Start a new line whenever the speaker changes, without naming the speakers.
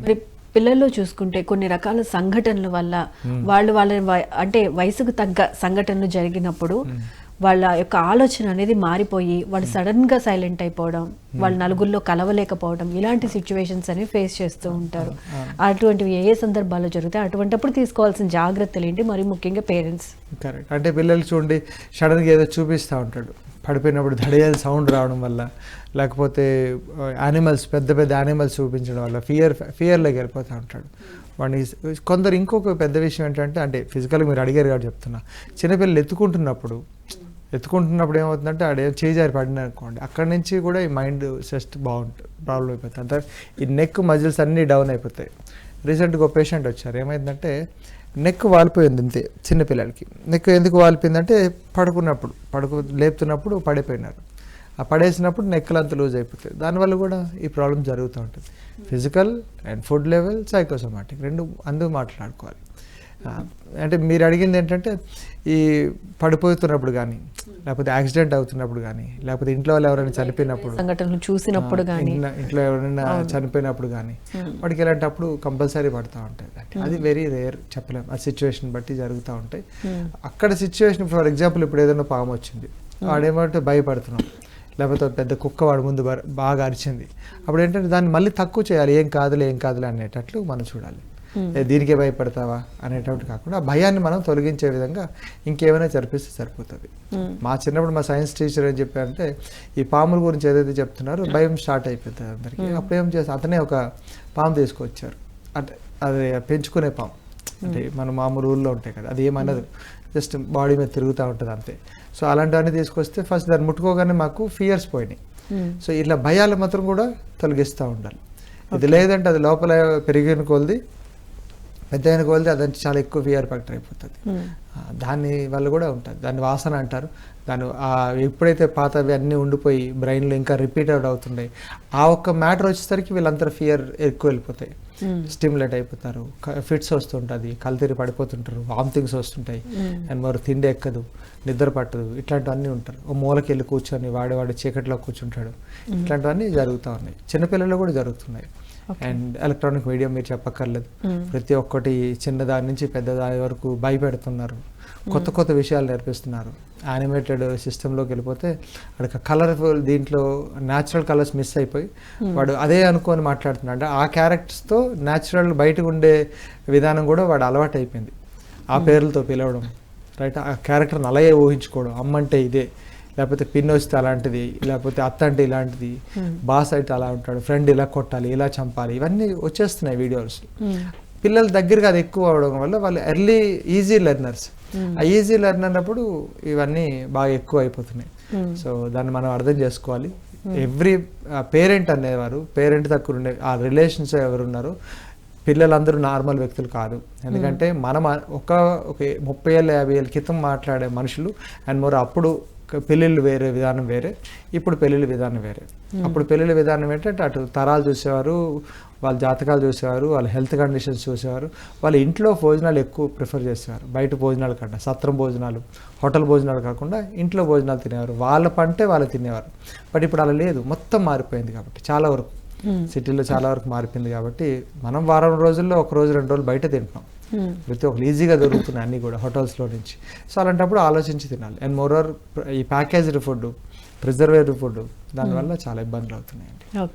మరి పిల్లల్లో చూసుకుంటే కొన్ని రకాల సంఘటనల వల్ల వాళ్ళు వాళ్ళ వయ- అంటే వయసుకు తగ్గ సంఘటనలు జరిగినప్పుడు వాళ్ళ యొక్క ఆలోచన అనేది మారిపోయి వాళ్ళు సడన్గా సైలెంట్ అయిపోవడం వాళ్ళు నలుగురిలో కలవలేకపోవడం ఇలాంటి సిచ్యువేషన్స్ అనేవి ఫేస్ చేస్తూ ఉంటారు. అటువంటివి ఏ ఏ సందర్భాల్లో జరుగుతాయి అటువంటిప్పుడు తీసుకోవాల్సిన జాగ్రత్తలు ఏంటి? మరి ముఖ్యంగా పేరెంట్స్.
కరెక్ట్ అంటే పిల్లలు చూడండి సడన్గా ఏదో చూపిస్తూ ఉంటాడు. పడిపోయినప్పుడు దడియాలి సౌండ్ రావడం వల్ల లేకపోతే యానిమల్స్ పెద్ద పెద్ద యానిమల్స్ చూపించడం వల్ల ఫియర్ ఫియర్లోకి వెళ్ళిపోతూ ఉంటాడు. వాడిని కొందరు ఇంకొక పెద్ద విషయం ఏంటంటే అంటే ఫిజికల్గా మీరు అడిగారు కాబట్టి చెప్తున్నా. చిన్నపిల్లలు ఎత్తుకుంటున్నప్పుడు ఎత్తుకుంటున్నప్పుడు ఏమవుతుందంటే ఆడ చేజారి పడిన అనుకోండి అక్కడి నుంచి కూడా ఈ మైండ్ జస్ట్ బాగుంటుంది ప్రాబ్లం అయిపోతుంది. అంటే ఈ నెక్ మజిల్స్ అన్నీ డౌన్ అయిపోతాయి. రీసెంట్గా ఒక పేషెంట్ వచ్చారు. ఏమైందంటే నెక్ వాలిపోయింది అంతే చిన్నపిల్లలకి నెక్ ఎందుకు వాలిపోయిందంటే పడుకున్నప్పుడు పడుకు లేపుతున్నప్పుడు పడిపోయినారు. ఆ పడేసినప్పుడు నెక్కలు అంత లూజ్ అయిపోతాయి. దానివల్ల కూడా ఈ ప్రాబ్లం జరుగుతూ ఉంటుంది. Physical and food level psychosomatic రెండు అందు మాట్లాడుకోవాలి. అంటే మీరు అడిగింది ఏంటంటే ఈ పడిపోతున్నప్పుడు కానీ లేకపోతే యాక్సిడెంట్ అవుతున్నప్పుడు కానీ లేకపోతే ఇంట్లో వాళ్ళు ఎవరైనా చనిపోయినప్పుడు.
సంఘటనలు చూసినప్పుడు కానీ
ఇంట్లో- ఎవరైనా చనిపోయినప్పుడు కానీ వాడికి ఇలాంటప్పుడు కంపల్సరీ పడుతూ ఉంటాయి. అది వెరీ రేర్ చెప్పలేం. ఆ సిచ్యువేషన్ బట్టి జరుగుతూ ఉంటాయి. అక్కడ సిచ్యువేషన్ ఫర్ ఎగ్జాంపుల్ ఇప్పుడు ఏదైనా పాము వచ్చింది. వాడేమంటే భయపడుతున్నాం. లేకపోతే పెద్ద కుక్క వాడి ముందు బాగా అరిచింది. అప్పుడు ఏంటంటే దాన్ని మళ్ళీ తక్కువ చేయాలి. ఏం కాదులే ఏం కాదులే అనేటట్లు మనం చూడాలి. దీనికే భయపడతావా అనేటట్టు కాకుండా ఆ భయాన్ని మనం తొలగించే విధంగా ఇంకేమైనా జరిపిస్తే సరిపోతుంది. మా చిన్నప్పుడు మా సైన్స్ టీచర్ ఏం చెప్పారంటే ఈ పాముల గురించి ఏదైతే చెప్తున్నారో భయం స్టార్ట్ అయిపోతుంది అందరికీ. అప్పుడు ఏం చేసి అతనే ఒక పాము తీసుకొచ్చారు. అంటే అది పెంచుకునే పాము. అంటే మన మామూలు ఊళ్ళో ఉంటాయి కదా అది ఏమన్నది జస్ట్ బాడీ మీద తిరుగుతూ ఉంటుంది అంతే. సో అలాంటివన్నీ తీసుకొస్తే ఫస్ట్ దాన్ని ముట్టుకోగానే మాకు ఫియర్స్ పోయినాయి. సో ఇట్లా భయాలు మాత్రం కూడా తొలగిస్తూ ఉండాలి. ఇది లేదంటే అది లోపల పెరిగిన కొలది పెద్ద అయిన కొలది అదంటే చాలా ఎక్కువ ఫియర్ ఫ్యాక్టర్ అయిపోతుంది. ఆ, దాని వల్ల కూడా ఉంటుంది దాన్ని వాసన అంటారు. దాని ఎప్పుడైతే పాతవి అన్నీ ఉండిపోయి బ్రెయిన్లో ఇంకా రిపీట్ అవుట్ అవుతుంటాయి ఆ ఒక్క మ్యాటర్ వచ్చేసరికి వీళ్ళంతా ఫియర్ ఎక్కువ వెళ్ళిపోతాయి. స్టిమ్యులేట్ అయిపోతారు. ఫిట్స్ వస్తుంటుంది. కల్తీరి పడిపోతుంటారు. వామిటింగ్స్ వస్తుంటాయి. అండ్ మరి తిండి ఎక్కదు. నిద్ర పట్టదు. ఇట్లాంటివన్నీ ఉంటారు. ఓ మూలకి వెళ్ళి కూర్చొని వాడి వాడి చీకట్లో కూర్చుంటాడు. ఇట్లాంటివన్నీ జరుగుతూ ఉన్నాయి. చిన్నపిల్లలు కూడా జరుగుతున్నాయి. అండ్ ఎలక్ట్రానిక్ మీడియా మీరు చెప్పక్కర్లేదు. ప్రతి ఒక్కటి చిన్నదాని నుంచి పెద్దదాని వరకు భయపెడుతున్నారు. కొత్త కొత్త విషయాలు నేర్పిస్తున్నారు. యానిమేటెడ్ సిస్టంలోకి వెళ్ళిపోతే అక్కడ కలర్ఫుల్ దీంట్లో న్యాచురల్ కలర్స్ మిస్ అయిపోయి వాడు అదే అనుకొని మాట్లాడుతున్నాడు. అంటే ఆ క్యారెక్టర్స్తో న్యాచురల్ బయటకు ఉండే విధానం కూడా వాడు అలవాటు అయిపోయింది ఆ పేర్లతో పిలవడం. రైట్ ఆ క్యారెక్టర్ని అలాగే ఊహించుకోవడం. అమ్మంటే ఇదే. లేకపోతే పిన్ వస్తే అలాంటిది. లేకపోతే అత్త అంటే ఇలాంటిది. బాస్ అయితే అలా ఉంటాడు. ఫ్రెండ్ ఇలా కొట్టాలి ఇలా చంపాలి. ఇవన్నీ వచ్చేస్తున్నాయి వీడియోస్ పిల్లల దగ్గరగా అది ఎక్కువ అవడం వల్ల వాళ్ళు ఎర్లీ ఈజీ లెర్నర్స్ ఆ ఈజీ లెర్న్ అన్నప్పుడు ఇవన్నీ బాగా ఎక్కువ అయిపోతున్నాయి. సో దాన్ని మనం అర్థం చేసుకోవాలి. ఎవ్రీ పేరెంట్ అనేవారు పేరెంట్ దగ్గర ఉండే ఆ రిలేషన్స్ ఎవరున్నారో పిల్లలందరూ నార్మల్ వ్యక్తులు కాదు. ఎందుకంటే మనం ఒక ఒక ముప్పై ఏళ్ళ యాభై ఏళ్ళ క్రితం మాట్లాడే మనుషులు అండ్ మరో అప్పుడు పెళ్ళిళ్ళు వేరే విధానం వేరే ఇప్పుడు పెళ్ళిళ్ళ విధానం వేరే. అప్పుడు పెళ్ళిళ్ళ విధానం ఏంటంటే అటు తరాలు చూసేవారు వాళ్ళ జాతకాలు చూసేవారు వాళ్ళ హెల్త్ కండిషన్స్ చూసేవారు వాళ్ళ ఇంట్లో భోజనాలు ఎక్కువ ప్రిఫర్ చేసేవారు. బయట భోజనాలు కన్నా సత్రం భోజనాలు హోటల్ భోజనాలు కాకుండా ఇంట్లో భోజనాలు తినేవారు. వాళ్ళ పంటే వాళ్ళు తినేవారు. బట్ ఇప్పుడు అలా లేదు. మొత్తం మారిపోయింది కాబట్టి చాలా వరకు. సిటీలో చాలా వరకు మారిపోయింది కాబట్టి మనం వారం రోజుల్లో ఒక రోజు రెండు రోజులు బయట తింటున్నాం. ప్రతి ఒక్కరు ఈజీగా దొరుకుతున్నాయి అన్నీ కూడా హోటల్స్లో నుంచి. సో అలాంటప్పుడు ఆలోచించి తినాలి. అండ్ మోర్ ఈ ప్యాకేజ్డ్ ఫుడ్ ప్రిజర్వేటివ్ ఫుడ్ దానివల్ల చాలా ఇబ్బందులు అవుతున్నాయండి.
ఓకే.